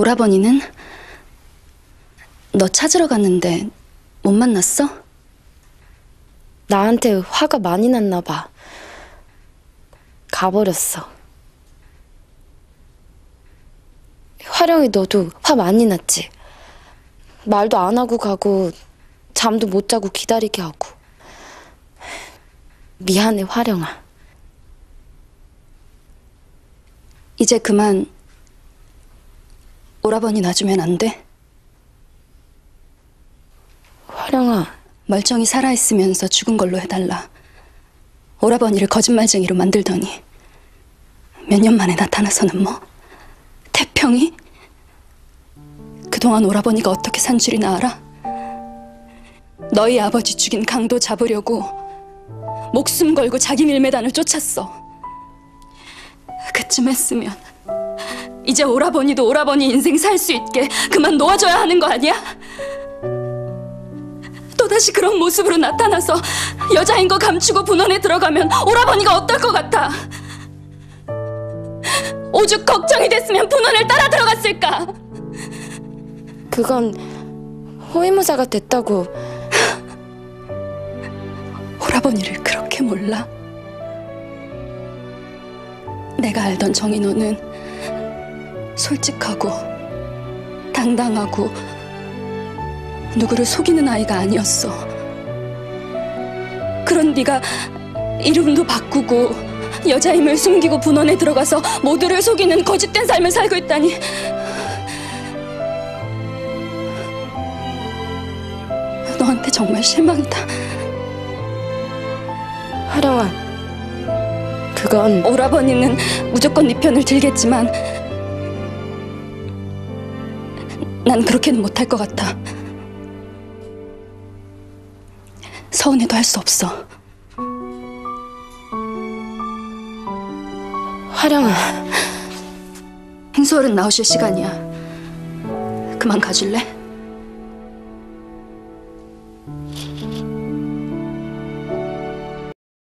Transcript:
오라버니는? 너 찾으러 갔는데 못 만났어? 나한테 화가 많이 났나 봐. 가버렸어. 화령이 너도 화 많이 났지? 말도 안 하고 가고 잠도 못 자고 기다리게 하고. 미안해, 화령아. 이제 그만 오라버니 놔주면 안 돼? 화령아, 멀쩡히 살아있으면서 죽은 걸로 해달라. 오라버니를 거짓말쟁이로 만들더니 몇 년 만에 나타나서는 뭐? 태평이? 그동안 오라버니가 어떻게 산 줄이나 알아? 너희 아버지 죽인 강도 잡으려고 목숨 걸고 자기 밀매단을 쫓았어. 그쯤 했으면 이제 오라버니도 오라버니 인생 살 수 있게 그만 놓아줘야 하는 거 아니야? 또다시 그런 모습으로 나타나서 여자인 거 감추고 분원에 들어가면 오라버니가 어떨 것 같아? 오죽 걱정이 됐으면 분원을 따라 들어갔을까? 그건 호위무사가 됐다고 오라버니를 그렇게 몰라? 내가 알던 정인호는 솔직하고 당당하고 누구를 속이는 아이가 아니었어. 그런 네가 이름도 바꾸고 여자임을 숨기고 분원에 들어가서 모두를 속이는 거짓된 삶을 살고 있다니. 너한테 정말 실망이다. 화령아. 그건 오라버니는 무조건 네 편을 들겠지만 난 그렇게는 못할 것 같아. 서운해도 할 수 없어. 화령아. 행수월은 나오실 시간이야. 그만 가줄래?